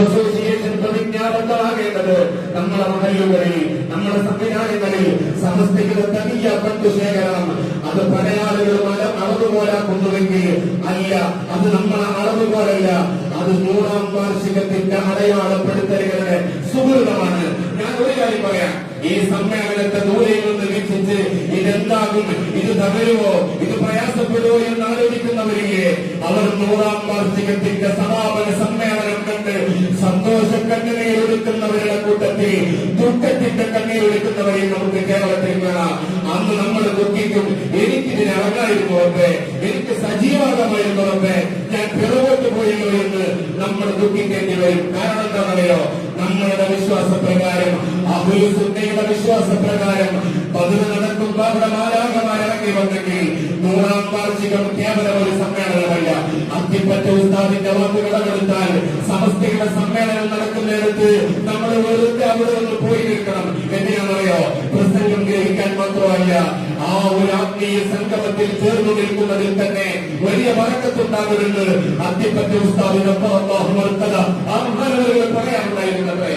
Association പ്രതിജ്ഞാബദ്ധമാകേണ്ടത് നമ്മളെ മഹലുകളിൽ നമ്മളെ സംവിധാനങ്ങളിൽ സമസ്തയുടെ തനിയ പട്ടു ശേഖരണം. അത് അല- അളവുപോലാക്കുന്നുവെങ്കിൽ അല്ല അത് നമ്മളെ അളവുപോലല്ല അത് നൂറാം വാർഷികത്തിന്റെ അടയാളപ്പെടുത്തലുകളുടെ സുഹൃതമാണ്. ഞാൻ ഒരു കാര്യം പറയാം. ഈ സമ്മേളനത്തെ ദൂരെ നിന്ന് ഇതെന്താകും ഇത് തകരുമോ? ഇത് പ്രയാസപ്പെടുമോ എന്ന് ആലോചിക്കുന്നവരില്ലേ? അവർ നൂറാം വാർഷികത്തിന്റെ സമാപന സമ്മേളനം കണ്ട് സന്തോഷ കണ്ണീരൊടുക്കുന്നവരുടെ കൂട്ടത്തിൽ ദുഃഖത്തിന്റെ കണ്ണീരൊടുക്കുന്നവരെ നമുക്ക് കേരളത്തിൽ കാണാം. അന്ന് നമ്മൾ ദുഃഖിക്കും. എനിക്കിതിന് ഇറങ്ങായിരുന്നു ഉറപ്പേ എനിക്ക് സജീവാകമായിരുന്നു ഉറപ്പേ ഞാൻ പിറകോട്ട് പോയല്ലോ എന്ന് നമ്മൾ ദുഃഖിക്കേണ്ടി വരും. കാരണം എന്താണെന്നറിയോ? നമ്മളുടെ വിശ്വാസപ്രകാരം വിശ്വാസ വിശ്വാസപ്രകാരം പതിവ് നടക്കുമ്പോ അവിടെ മാലാകമാരിറങ്ങി വന്നെങ്കിൽ നൂറാം വാർഷികം കേവലം ഒരു സമ്മേളനമല്ല. അത്തിപ്പറ്റ ഉസ്താദിന്റെ വാക്കുകളെടുത്താൽ സമസ്തയുടെ സമ്മേളനം നടക്കുന്നിടത്ത് നമ്മൾ വെറുതെ അവിടെ ഒന്ന് പോയി നിൽക്കണം. എന്തിനാണെന്നറിയോ പ്രസംഗം ഗ്രഹിക്കാൻ മാത്രമല്ല ആ ഒരു ആത്മീയ സംഗമത്തിൽ ചേർന്നു നിൽക്കുന്നതിൽ തന്നെ വലിയ വഴക്കത്തുണ്ടാകുമെന്ന് അധ്യപത്യ ഉസ്താവിനൊപ്പം ആ മഹാനവരുകൾ പറയാറുണ്ടായിരുന്നത്രേ.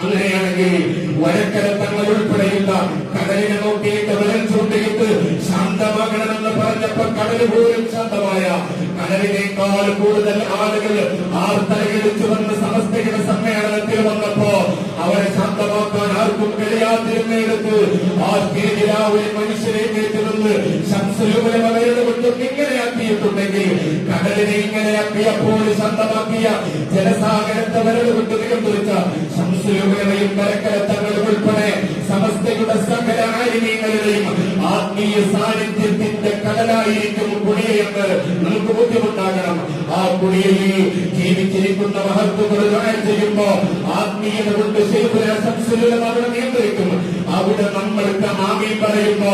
അങ്ങനെയാണെങ്കിൽ വഴക്കര തങ്ങൾ ഉൾപ്പെടെയുള്ള കടലിനെ നോക്കിയിട്ട് വിരൽ ചൂണ്ടിയിട്ട് ശാന്തമാകണമെന്ന് പറഞ്ഞപ്പോ കടൽ പോലും ശാന്തമായ കടലിനേക്കാൾ കൂടുതൽ ആളുകൾ ആർത്തലയിടിച്ചു വന്ന് സമസ്തയുടെ സമ്മേളനത്തിൽ വന്നപ്പോ അവരെ ശാന്തമാക്കാൻ ആർക്കും കഴിയാതിരുന്നെടുത്ത് ആ സ്റ്റേജിൽ ആ ഒരു മനുഷ്യരെ കേട്ടിരുന്ന് കൊണ്ടും ഇങ്ങനെയാക്കിയിട്ടുണ്ടെങ്കിൽ കടലിനെ ഇങ്ങനെയാക്കിയപ്പോൾ ശാന്തമാക്കിയ ജലസാഗരത്തെ വരവ് കൊണ്ട് നിയന്ത്രിച്ച ശംസുലുകളെയും കരക്കരത്തങ്ങളും ഉൾപ്പെടെ സമസ്തയുടെ സകല ആലിന്യങ്ങളുടെയും ആത്മീയ സാന്നിധ്യത്തിന്റെ കടലായിരിക്കും കുടിയെന്ന് നമുക്ക് ബുദ്ധിമുട്ടാകണം ആ കുടിയിൽ ജീവിച്ചിരിക്കുന്ന മഹത്വങ്ങൾ ഗായം ചെയ്യുമ്പോ ആത്മീയത കൊണ്ട് ശരിപുര സംസ്കൃതം അവിടെ നിയന്ത്രിക്കും. അവിടെ നമ്മൾക്ക് മാമി പറയുമ്പോ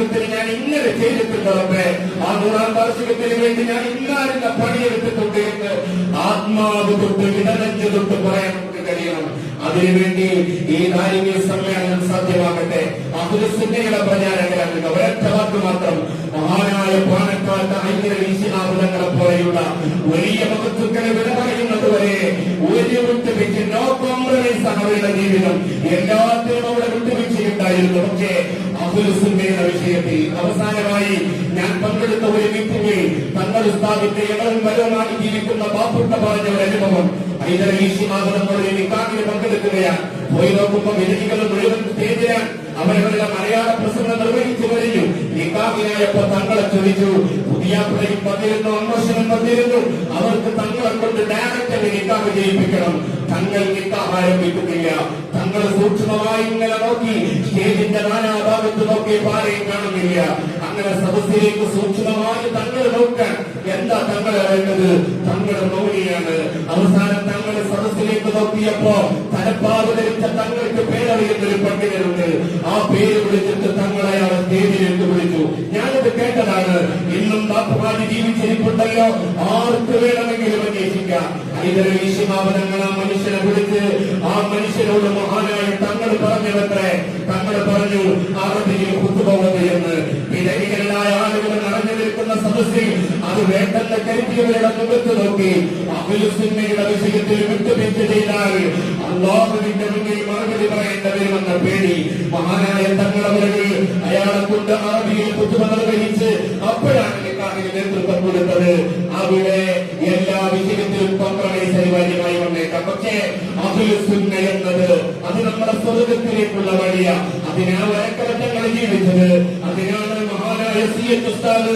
ഈ ഞാൻ ഇങ്ങനെ ചെയ്തിട്ടുള്ളവരെ ആ നൂറാം വാർഷികത്തിന് വേണ്ടി ഞാൻ ഇന്നാലിന്റെ പണിയെടുത്തിട്ടുണ്ട് എന്ന് ആത്മാവ് തൊട്ട് ഇടനഞ്ച് തൊട്ട് പറയാൻ നമുക്ക് കഴിയണം. അതിനുവേണ്ടി ഈ നാരിക സമ്മേളനം സാധ്യമാകട്ടെ. അഹുലസിന്റെ പ്രചാരകരാണ് ഒരൊറ്റ വാക്ക് മാത്രം. മഹാനായ പാണക്കാട്ട് ഐക്യ വീശിനാഥങ്ങളെ പോലെയുള്ള വലിയ മഹത്വക്കളെ വിട പറയുന്നത് വരെ ഒരു വിട്ടുവീഴ്ച നോ കോംപ്രമൈസ് ആണ് അവരുടെ ജീവിതം. എല്ലാത്തിനും അവിടെ വിട്ടുവീഴ്ചയുണ്ടായിരുന്നു പക്ഷേ അഹുലസിന്റെ വിഷയത്തിൽ അവസാനമായി ഞാൻ പങ്കെടുത്ത ഒരു മീറ്റിംഗിൽ തങ്ങൾ സ്ഥാപിച്ച ഇടവും വരവുമായി ജീവിക്കുന്ന ബാപ്പുട്ട പറഞ്ഞ ഒരു അനുഭവം. ഹൈദർ ഈശിമാതങ്ങളുടെ നിക്കാക്കിന് പങ്കെടുക്കുകയാണ്. പോയി നോക്കുമ്പോൾ വിജയികളും മുഴുവൻ സ്റ്റേജിലാണ് അവരവരുടെ മലയാള പ്രസംഗം നിർവഹിച്ചു കഴിഞ്ഞു. നിക്കാഹിനായപ്പോ തങ്ങളെ ചോദിച്ചു പുതിയ വന്നിരുന്നു അന്വേഷണം വന്നിരുന്നു. അവർക്ക് തങ്ങളെ കൊണ്ട് ഡയറക്റ്റ് നിക്കാഹ് ചെയ്യിപ്പിക്കണം. തങ്ങൾ നിക്കാഹ് ആരംഭിക്കുന്നില്ല. തങ്ങൾ സൂക്ഷ്മമായി ഇങ്ങനെ നോക്കി സ്റ്റേജിന്റെ നാനാഭാഗത്ത് നോക്കി പാരയും കാണുന്നില്ല. അങ്ങനെ സദസ്സിലേക്ക് സൂക്ഷ്മമായി തങ്ങൾ നോക്കാൻ എന്താ തങ്ങൾ വേണ്ടത് തങ്ങളുടെ നോക്കിയാണ് അവസാനം തങ്ങൾ സദസ്സിലേക്ക് നോക്കിയപ്പോ തലപ്പാവ് ധരിച്ച തങ്ങൾക്ക് പേരറിയുന്ന ഒരു പണ്ഡിതരുണ്ട് ആ പേര് വിളിച്ചിട്ട് തങ്ങളെ അവർ സ്റ്റേജിലേക്ക് വിളിച്ചു ഞാനിത് കേട്ടതാണ് ഇന്നും ബാപ്പുമാരി ജീവിച്ചിരിപ്പുണ്ടല്ലോ. ആർക്ക് വേണമെങ്കിലും അന്വേഷിക്കാം. ഇതൊരു വിശിമാവനങ്ങൾ ആ മനുഷ്യനെ വിളിച്ച് ആ മനുഷ്യനോട് മഹാനായ തങ്ങൾ പറഞ്ഞതത്രേ. തങ്ങൾ പറഞ്ഞു അറബിയിൽ കുത്തുപോകുന്നു എന്ന്. വിദഗ്ധരായ ആളുകൾ നടന്നു നിൽക്കുന്ന സദസ്സിൽ അത് വേണ്ടെന്ന് കരുതിയവരുടെ മുഖത്ത് നോക്കി. അഭിലുസിന്മയുടെ വിഷയത്തിൽ വിട്ടുവീഴ്ച ചെയ്താൽ അള്ളാഹുവിന്റെ മുന്നിൽ മറുപടി പറയേണ്ട പേടി. മഹാനായ തങ്ങൾ അവരുടെ അയാളെ കൊണ്ട് അറബിയിൽ കുത്തുമകൾ നേതൃത്വം കൊടുത്തത് അവിടെ എല്ലാ വിഷയത്തിലും കോംപ്രമൈസ് അനിവാര്യമായി വന്നേക്കാം. പക്ഷേ അഖിലുസുന്ന എന്നത് അത് നമ്മുടെ സ്വർഗത്തിലേക്കുള്ള വഴിയ. അതിനാ വരക്കലത്തങ്ങൾ ജീവിച്ചത്. അതിനാണ് മഹാനായ സി ഉസ്താദ്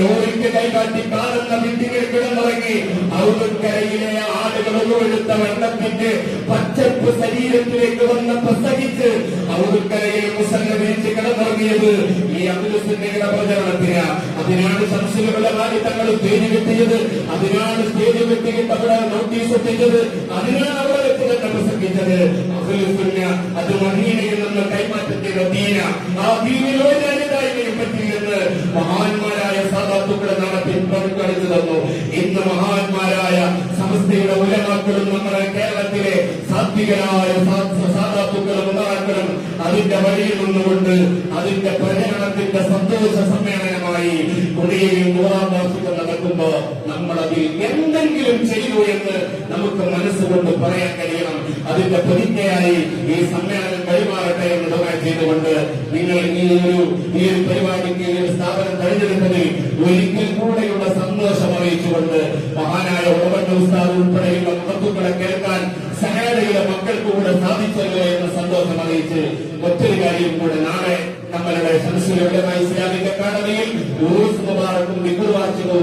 ലോറിക്ക് കൈകാട്ടി കാണുന്ന വീട്ടിൽ കിടന്നിറങ്ങി ഔദക്കരയിലെ ആളുകൾ ഒഴുത്ത വെള്ളത്തിന്റെ പച്ചപ്പ് ശരീരത്തിലേക്ക് വന്ന് പ്രസംഗിച്ച് ഔദക്കരയിൽ മുസല്ല വീഴ്ച കിടന്നിറങ്ങിയത് ഈ അബ്ദുലിന്റെ പ്രചരണത്തിന്. അതിനാണ് സംശയങ്ങളുടെ തങ്ങൾ പേര് കിട്ടിയത്. അതിനാണ് സ്റ്റേജ് കെട്ടിയിട്ട് അവിടെ നോട്ടീസ് എത്തിച്ചത് അതിനാണ് അവിടെ എത്തിക്കാൻ പ്രസംഗിച്ചത്. അത് മദീനയിൽ നിന്ന് കൈമാറ്റം ദീന ആ ദീനിൽ പറ്റി എന്ന് മഹാന്മാരായ സദാത്തുക്കളെ നടത്തി പങ്കെടുത്തു തന്നു. ഇന്ന് മഹാന്മാരായ സമസ്തയുടെ ഉലമാക്കളും നമ്മുടെ കേരളത്തിലെ സാത്വികരായ നിന്നുകൊണ്ട് അതിന്റെ പ്രചരണത്തിന്റെ സന്തോഷ സമ്മേളനമായി കൊടിയേരി നൂറാം വാർഷികം നടക്കുമ്പോ നമ്മളതിൽ എന്തെങ്കിലും ചെയ്തു എന്ന് നമുക്ക് മനസ്സുകൊണ്ട് പറയാൻ കഴിയണം. അതിന്റെ പ്രതിജ്ഞയായി ഈ സമ്മേളനം കൈമാറട്ടെ എന്ന് ദുആ ചെയ്തുകൊണ്ട് നിങ്ങൾ ഈ ഒരു ഈ ഒരു പരിപാടിക്ക് ഈ ഒരു സ്ഥാപനം തെരഞ്ഞെടുത്തതിൽ ഒരിക്കൽ കൂടെയുള്ള സന്തോഷം അറിയിച്ചുകൊണ്ട് മഹാനായ ഓവൻ ഉസ്താദ് ഉൾപ്പെടെയുള്ള മഹത്വങ്ങളെ കേൾക്കാൻ സഹായയുടെ മക്കൾക്ക് കൂടെ സാധിച്ചല്ലോ എന്ന സന്തോഷം അറിയിച്ച് മറ്റൊരു കാര്യം കൂടെ നാളെ നമ്മളുടെ സംസ്കൃതമായ ഇസ്ലാമിക് അക്കാദമിയിൽ ഊസ് മുബാറക്കും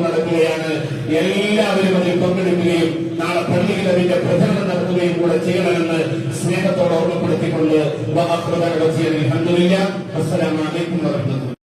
നടക്കുകയാണ്. എല്ലാവരും അതിൽ പങ്കെടുക്കുകയും നാളെ പള്ളിയിൽ അതിന്റെ പ്രചരണം നടത്തുകയും കൂടെ ചെയ്യണമെന്ന് സ്നേഹത്തോടെ ഓർമ്മപ്പെടുത്തിക്കൊണ്ട് അസ്സലാമലൈക്കും